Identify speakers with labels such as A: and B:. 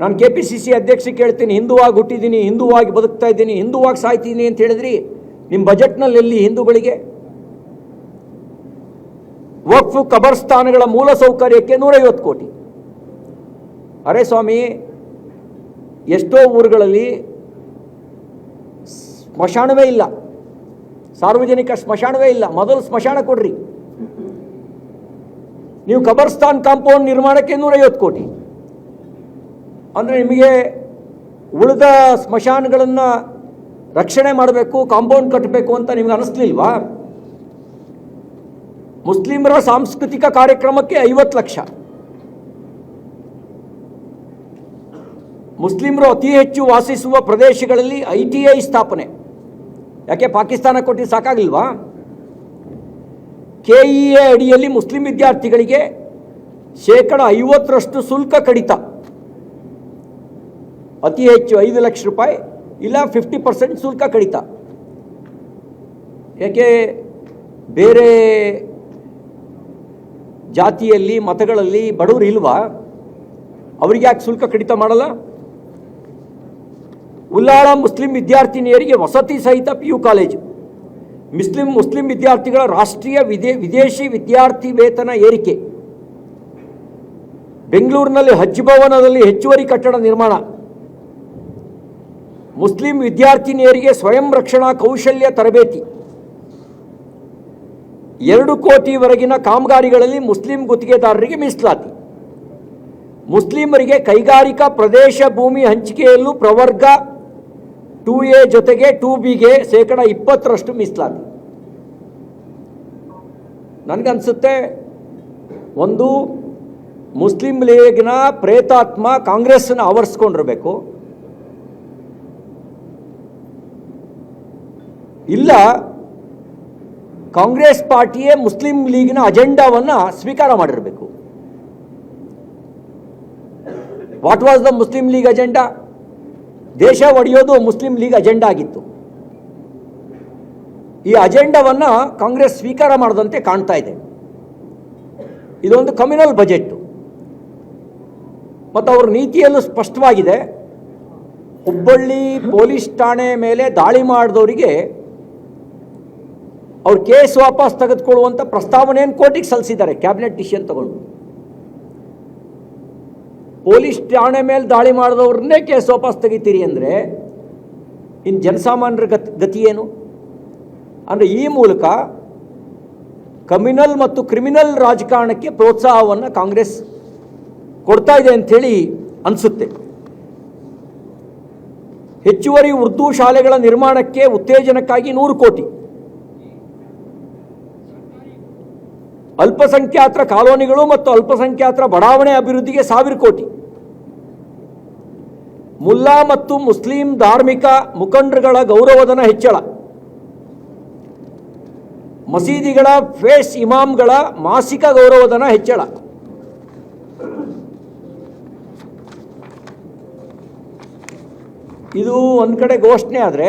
A: ನಾನು K P C C ಅಧ್ಯಕ್ಷ ಕೇಳ್ತೀನಿ, ಹಿಂದೂವಾಗಿ ಹುಟ್ಟಿದ್ದೀನಿ, ಹಿಂದೂವಾಗಿ ಬದುಕ್ತಾ ಇದ್ದೀನಿ, ಹಿಂದೂವಾಗಿ ಸಾಯ್ತೀನಿ ಅಂತ ಹೇಳಿದ್ರಿ. ನಿಮ್ಮ ಬಜೆಟ್ನಲ್ಲಿ ಎಲ್ಲಿ ಹಿಂದೂಗಳಿಗೆ? ವಕ್ಫು ಕಬರ್ಸ್ಥಾನಗಳ ಮೂಲ ಸೌಕರ್ಯಕ್ಕೆ ನೂರೈವತ್ತು ಕೋಟಿ. ಅರೆ ಸ್ವಾಮಿ, ಎಷ್ಟೋ ಊರುಗಳಲ್ಲಿ ಸ್ಮಶಾನವೇ ಇಲ್ಲ. ಸಾರ್ವಜನಿಕ ಸ್ಮಶಾನವೇ ಇಲ್ಲ. ಮೊದಲು ಸ್ಮಶಾನ ಕೊಡ್ರಿ. ನೀವು ಕಬರ್ಸ್ಥಾನ್ ಕಾಂಪೌಂಡ್ ನಿರ್ಮಾಣಕ್ಕೆ ನೂರೈವತ್ತು ಕೋಟಿ. ಅಂದರೆ ನಿಮಗೆ ಉಳಿದ ಸ್ಮಶಾನಗಳನ್ನು ರಕ್ಷಣೆ ಮಾಡಬೇಕು, ಕಾಂಪೌಂಡ್ ಕಟ್ಟಬೇಕು ಅಂತ ನಿಮ್ಗೆ ಅನಿಸ್ಲಿಲ್ವಾ? ಮುಸ್ಲಿಮರ ಸಾಂಸ್ಕೃತಿಕ ಕಾರ್ಯಕ್ರಮಕ್ಕೆ ಐವತ್ತು ಲಕ್ಷ. ಮುಸ್ಲಿಮರು ಅತಿ ಹೆಚ್ಚು ವಾಸಿಸುವ ಪ್ರದೇಶಗಳಲ್ಲಿ ಐ ಟಿ ಐ ಸ್ಥಾಪನೆ. ಯಾಕೆ ಪಾಕಿಸ್ತಾನ ಕೊಟ್ಟಿದ್ದು ಸಾಕಾಗಿಲ್ವಾ ಕೆ ಇ ಎ ಅಡಿಯಲ್ಲಿ ಮುಸ್ಲಿಂ ವಿದ್ಯಾರ್ಥಿಗಳಿಗೆ ಶೇಕಡ ಐವತ್ತರಷ್ಟು ಶುಲ್ಕ ಕಡಿತ. ಅತಿ ಹೆಚ್ಚು ಐದು ಲಕ್ಷ ರೂಪಾಯಿ ಇಲ್ಲ ಫಿಫ್ಟಿ ಪರ್ಸೆಂಟ್ ಶುಲ್ಕ ಕಡಿತ. ಯಾಕೆ ಬೇರೆ ಜಾತಿಯಲ್ಲಿ, ಮತಗಳಲ್ಲಿ ಬಡವರು ಇಲ್ವಾ? ಅವ್ರಿಗೆ ಯಾಕೆ ಶುಲ್ಕ ಕಡಿತ ಮಾಡಲ್ಲ? ಉಲ್ಲಾಳ ಮುಸ್ಲಿಂ ವಿದ್ಯಾರ್ಥಿನಿಯರಿಗೆ ವಸತಿ ಸಹಿತ P U college. Muslim Muslim ವಿದ್ಯಾರ್ಥಿಗಳ ರಾಷ್ಟ್ರೀಯ ವಿದೇ, ವಿದೇಶಿ ವಿದ್ಯಾರ್ಥಿ ವೇತನ ಏರಿಕೆ. ಬೆಂಗಳೂರಿನಲ್ಲಿ ಹಜ್ ಭವನದಲ್ಲಿ ಹೆಚ್ಚುವರಿ ಕಟ್ಟಡ ನಿರ್ಮಾಣ. ಮುಸ್ಲಿಂ ವಿದ್ಯಾರ್ಥಿನಿಯರಿಗೆ ಸ್ವಯಂ ರಕ್ಷಣಾ ಕೌಶಲ್ಯ ತರಬೇತಿ. ಎರಡು ಕೋಟಿವರೆಗಿನ ಕಾಮಗಾರಿಗಳಲ್ಲಿ ಮುಸ್ಲಿಂ ಗುತ್ತಿಗೆದಾರರಿಗೆ ಮೀಸಲಾತಿ. ಮುಸ್ಲಿಮರಿಗೆ ಕೈಗಾರಿಕಾ ಪ್ರದೇಶ ಭೂಮಿ ಹಂಚಿಕೆಯಲ್ಲೂ ಪ್ರವರ್ಗ ಟೂ ಎ ಜೊತೆಗೆ ಟೂ ಬಿಗೆ ಶೇಕಡ ಇಪ್ಪತ್ತರಷ್ಟು ಮೀಸಲಾತಿ. ನನಗನ್ಸುತ್ತೆ, ಒಂದು ಮುಸ್ಲಿಂ ಲೀಗಿನ ಪ್ರೇತಾತ್ಮ ಕಾಂಗ್ರೆಸ್ನ ಆವರಿಸ್ಕೊಂಡಿರಬೇಕು. ಇಲ್ಲ, ಕಾಂಗ್ರೆಸ್ ಪಾರ್ಟಿಯೇ ಮುಸ್ಲಿಂ ಲೀಗ್ನ ಅಜೆಂಡಾವನ್ನು ಸ್ವೀಕಾರ ಮಾಡಿರಬೇಕು. What was the Muslim league agenda ದೇಶ ಒಡೆಯೋದು ಮುಸ್ಲಿಂ ಲೀಗ್ ಅಜೆಂಡಾ ಆಗಿತ್ತು. ಈ ಅಜೆಂಡಾವನ್ನು ಕಾಂಗ್ರೆಸ್ ಸ್ವೀಕಾರ ಮಾಡದಂತೆ ಕಾಣ್ತಾ ಇದೆ. ಇದೊಂದು ಕಮ್ಯುನಲ್ ಬಜೆಟ್ ಮತ್ತು ಅವ್ರ ನೀತಿಯಲ್ಲೂ ಸ್ಪಷ್ಟವಾಗಿದೆ. ಹುಬ್ಬಳ್ಳಿ ಪೊಲೀಸ್ ಠಾಣೆ ಮೇಲೆ ದಾಳಿ ಮಾಡಿದವರಿಗೆ ಅವ್ರ ಕೇಸ್ ವಾಪಸ್ ತೆಗೆದುಕೊಳ್ಳುವಂಥ ಪ್ರಸ್ತಾವನೆಯನ್ನು ಕೋರ್ಟಿಗೆ ಸಲ್ಲಿಸಿದ್ದಾರೆ. ಕ್ಯಾಬಿನೆಟ್ ಡಿಸಿಷನ್ ತಗೊಂಡು. ಪೊಲೀಸ್ ಠಾಣೆ ಮೇಲೆ ದಾಳಿ ಮಾಡಿದವ್ರನ್ನೇ ಕೇಸ್ ವಾಪಸ್ ತೆಗಿತೀರಿ ಅಂದರೆ ಇನ್ನು ಜನಸಾಮಾನ್ಯರ ಗತಿ ಗತಿ ಏನು? ಅಂದರೆ ಈ ಮೂಲಕ ಕಮ್ಯುನಲ್ ಮತ್ತು ಕ್ರಿಮಿನಲ್ ರಾಜಕಾರಣಕ್ಕೆ ಪ್ರೋತ್ಸಾಹವನ್ನು ಕಾಂಗ್ರೆಸ್ ಕೊಡ್ತಾ ಇದೆ ಅಂಥೇಳಿ ಅನಿಸುತ್ತೆ. ಹೆಚ್ಚುವರಿ ಉರ್ದು ಶಾಲೆಗಳ ನಿರ್ಮಾಣಕ್ಕೆ ಉತ್ತೇಜನಕ್ಕಾಗಿ ನೂರು ಕೋಟಿ. ಅಲ್ಪಸಂಖ್ಯಾತರ ಕಾಲೋನಿಗಳು ಮತ್ತು ಅಲ್ಪಸಂಖ್ಯಾತರ ಬಡಾವಣೆ ಅಭಿವೃದ್ಧಿಗೆ ಸಾವಿರ ಕೋಟಿ. ಮುಲ್ಲಾ ಮತ್ತು ಮುಸ್ಲಿಂ ಧಾರ್ಮಿಕ ಮುಖಂಡರುಗಳ ಗೌರವಧನ ಹೆಚ್ಚಳ. ಮಸೀದಿಗಳ ಫೇಸ್ ಇಮಾಮ್ಗಳ ಮಾಸಿಕ ಗೌರವಧನ ಹೆಚ್ಚಳ. ಇದು ಒಂದು ಕಡೆ ಘೋಷಣೆ ಆದರೆ